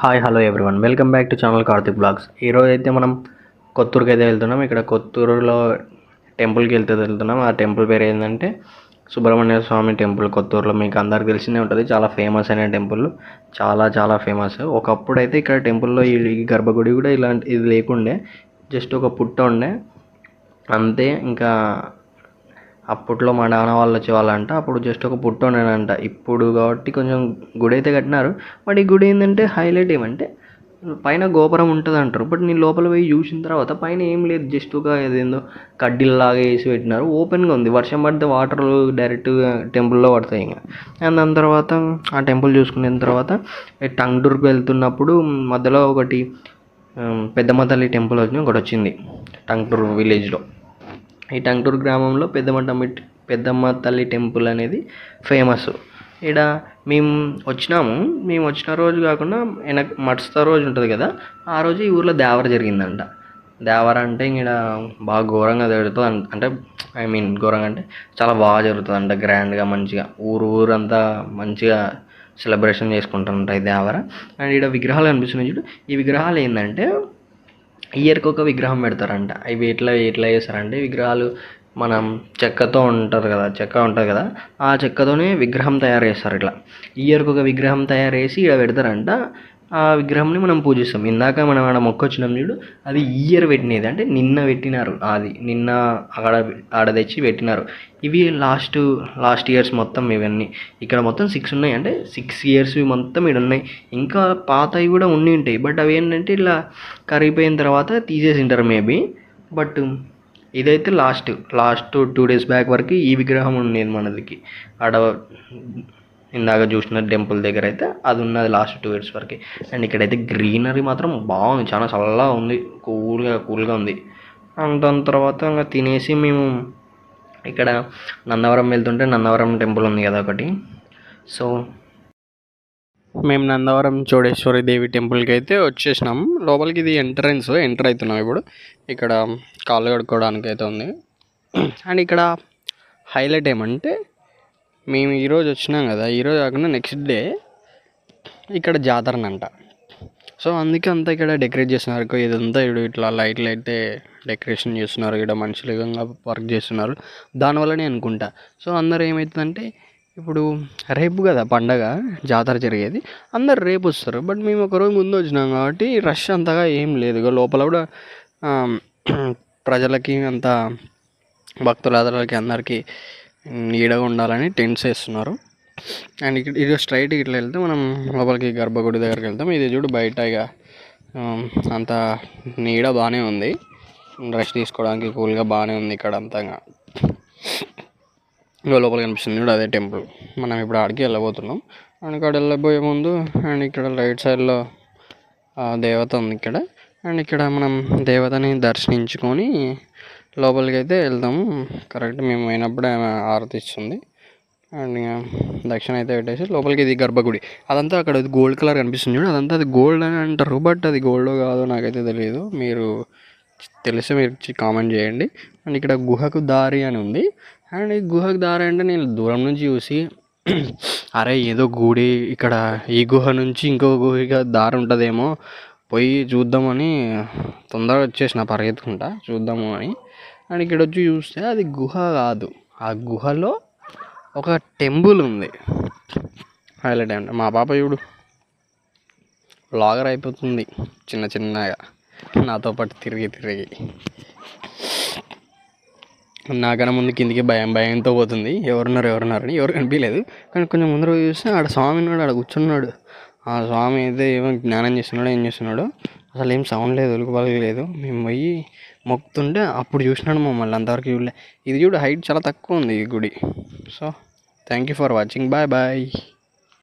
Hi hello everyone welcome back to channel Karthik blogs ఈరోజు అయితే మనం కొత్తూరుకి అయితే వెళ్తున్నాం. ఇక్కడ కొత్తూరులో టెంపుల్కి వెళ్తే వెళ్తున్నాం. ఆ టెంపుల్ పేరు ఏంటంటే సుబ్రహ్మణ్య స్వామి టెంపుల్ కొత్తూరులో. మీకు అందరికి తెలిసిందే ఉంటుంది. చాలా ఫేమస్ అయిన టెంపుల్. చాలా చాలా ఫేమస్ ఒకప్పుడు అయితే ఇక్కడ టెంపుల్లో ఈ ఈ గర్భగుడి కూడా ఇలాంటి ఇది లేకుండే. జస్ట్ ఒక పుట్ట ఉండే. అంతే. ఇంకా అప్పట్లో మా నాన్న వాళ్ళు వచ్చేవాళ్ళంట అప్పుడు జస్ట్ ఒక పుట్టోనేనంట ఇప్పుడు కాబట్టి కొంచెం గుడి అయితే కట్టినారు. బట్ ఈ గుడి ఏంటంటే హైలైట్ ఏమంటే పైన గోపురం ఉంటుంది అంటారు. బట్ నేను లోపల పోయి చూసిన తర్వాత పైన ఏం లేదు. జస్ట్ ఒక ఏదేందో కడ్డీల్లాగా వేసి పెట్టినారు. ఓపెన్గా ఉంది. వర్షం పడితే వాటర్ డైరెక్ట్ టెంపుల్లో పడతాయి ఇంకా. అండ్ దాని తర్వాత ఆ టెంపుల్ చూసుకున్న తర్వాత టంగ్డూర్కి వెళ్తున్నప్పుడు మధ్యలో ఒకటి పెద్దమ్మ తల్లి టెంపుల్ వచ్చి ఒకటి వచ్చింది టంగ్డూర్ విలేజ్లో ఈ టంగ్టూర్ గ్రామంలో పెద్దమ్మ పెద్దమ్మ తల్లి టెంపుల్ అనేది ఫేమస్. ఇక్కడ మేము వచ్చినాము. మేము వచ్చిన రోజు కాకుండా వెనక మట్స్త రోజు ఉంటుంది కదా ఆ రోజు ఈ ఊర్లో దేవర జరిగిందంట. దేవర అంటే ఇక్కడ బాగా ఘోరంగా జరుగుతుంది అంటే ఐ మీన్ ఘోరంగా అంటే చాలా బాగా జరుగుతుంది అంట గ్రాండ్గా మంచిగా. ఊరు ఊరంతా మంచిగా సెలబ్రేషన్ చేసుకుంటుంటాయి దేవర. అండ్ ఇక్కడ విగ్రహాలు కనిపిస్తున్నాయి చూడు. ఈ విగ్రహాలు ఏంటంటే ఇయర్కి ఒక విగ్రహం పెడతారంట. ఇవి ఎట్లా ఎట్లా చేస్తారంటే విగ్రహాలు మనం చెక్కతో ఉంటారు కదా చెక్క ఉంటుంది కదా ఆ చెక్కతోనే విగ్రహం తయారు చేస్తారు ఇట్లా. ఇయర్కి ఒక విగ్రహం తయారు చేసి ఇక్కడ పెడతారంట. ఆ విగ్రహంని మనం పూజిస్తాం. ఇందాక మనం ఆడ మొక్క వచ్చినాం చూడు అది ఇయర్ పెట్టినది. అంటే నిన్న పెట్టినారు. అది నిన్న ఆడ ఆడ తెచ్చి పెట్టినారు. ఇవి లాస్ట్ లాస్ట్ ఇయర్స్ మొత్తం ఇవన్నీ. ఇక్కడ మొత్తం సిక్స్ ఉన్నాయి. అంటే సిక్స్ ఇయర్స్ మొత్తం ఇక్కడ ఉన్నాయి. ఇంకా పాతవి కూడా ఉండి ఉంటాయి. బట్ అవి ఏంటంటే ఇలా కరిగిపోయిన తర్వాత తీసేసింటారు మేబీ బట్ ఇదైతే last last two days back వరకు ఈ విగ్రహం ఉండేది మనదికి. ఆడ ఇందాక చూసిన టెంపుల్ దగ్గర అయితే అది ఉన్నది లాస్ట్ టూ ఇయర్స్ వరకు. అండ్ ఇక్కడైతే గ్రీనరీ మాత్రం బాగుంది. చాలా చల్లగా ఉంది. కూల్గా కూల్గా ఉంది. అండ్ దాని తర్వాత ఇంకా తినేసి మేము ఇక్కడ నందవరం వెళ్తుంటే నందవరం టెంపుల్ ఉంది కదా ఒకటి. సో మేము నందవరం చోడేశ్వరి దేవి టెంపుల్కి అయితే వచ్చేసినాం. లోపలికి ఇది ఎంట్రన్స్ ఎంటర్ అవుతున్నాం ఇప్పుడు. ఇక్కడ కాళ్ళు కడుక్కోవడానికి అయితే ఉంది. అండ్ ఇక్కడ హైలైట్ ఏమంటే మేము ఈరోజు వచ్చినాం కదా ఈరోజు కాకుండా నెక్స్ట్ డే ఇక్కడ జాతరనంట. సో అందుకే అంతా ఇక్కడ డెకరేట్ చేస్తున్నారు. ఇదంతా ఇప్పుడు ఇట్లా లైట్లు అయితే డెకరేషన్ చేస్తున్నారు. ఇక్కడ మనుషులు విధంగా వర్క్ చేస్తున్నారు. దానివల్లనే అనుకుంటా. సో అందరు ఏమవుతుందంటే ఇప్పుడు రేపు కదా పండగ జాతర జరిగేది. అందరు రేపు వస్తారు. బట్ మేము ఒక రోజు ముందు వచ్చినాం కాబట్టి రష్ అంతగా ఏం లేదు. లోపల కూడా ప్రజలకి అంత భక్తులందరికీ అందరికీ నీడగా ఉండాలని టెంట్స్ వేస్తున్నారు. అండ్ ఇక్కడ ఇది స్ట్రైట్ ఇట్లా వెళ్తే మనం లోపలికి గర్భగుడి దగ్గరికి వెళ్తాం. ఇది చూడు బయట ఇక అంత నీడ బాగానే ఉంది. రెస్ట్ తీసుకోవడానికి కూల్గా బాగానే ఉంది ఇక్కడ అంతగా ఇంకా. ఇంకా లోపల కనిపిస్తుంది చూడు అదే టెంపుల్. మనం ఇప్పుడు ఆడికి వెళ్ళబోతున్నాం. అండ్ ఇక్కడ వెళ్ళబోయే ముందు అండ్ ఇక్కడ రైట్ సైడ్లో దేవత ఉంది ఇక్కడ. అండ్ ఇక్కడ మనం దేవతని దర్శించుకొని లోపలికి అయితే వెళ్దాము. కరెక్ట్ మేము పోయినప్పుడే ఆమె ఆరతి ఇస్తుంది. అండ్ దక్షిణ అయితే పెట్టేసి లోపలికి ఇది గర్భగుడి. అదంతా అక్కడ గోల్డ్ కలర్ కనిపిస్తుంది చూడు. అదంతా అది గోల్డ్ అని అంటారు. బట్ అది గోల్డ్ కాదో నాకైతే తెలియదు మీరు తెలిసి మీరు కామెంట్ చేయండి. అండ్ ఇక్కడ గుహకు దారి అని ఉంది. అండ్ ఈ గుహకు దారి అంటే నేను దూరం నుంచి చూసి అరే ఏదో గుడి. ఇక్కడ ఈ గుహ నుంచి ఇంకో గుహ దారి ఉంటుందేమో. పోయి చూద్దామని తొందరగా వచ్చేసిన పరిగెత్తుకుంటా చూద్దాము అని. అండ్ ఇక్కడ వచ్చి చూస్తే అది గుహ కాదు. ఆ గుహలో ఒక టెంపుల్ ఉంది. హైలైట్ అంటే మా పాప చూడు బ్లాగర్ అయిపోతుంది చిన్న చిన్నగా నాతో పాటు తిరిగి తిరిగి. నాకన్నా ముందు కిందికి భయం భయంతో పోతుంది. ఎవరున్నారు ఎవరున్నారని అని ఎవరు కనిపించలేదు కానీ కొంచెం ముందర చూస్తే ఆడ స్వామి ఉన్నాడు ఆడ కూర్చున్నాడు. ఆ స్వామి అయితే ఏమో జ్ఞానం చేస్తున్నాడో ఏం చేస్తున్నాడో అసలు ఏం సౌండ్ లేదు ఉలుకు పలుకు లేదు. మేము పోయి మొక్కుతుంటే అప్పుడు చూసినాడు మమ్మల్ని అంతవరకు చూడలే. ఇది చూడు హైట్ చాలా తక్కువ ఉంది ఈ గుడి. So thank you for watching bye bye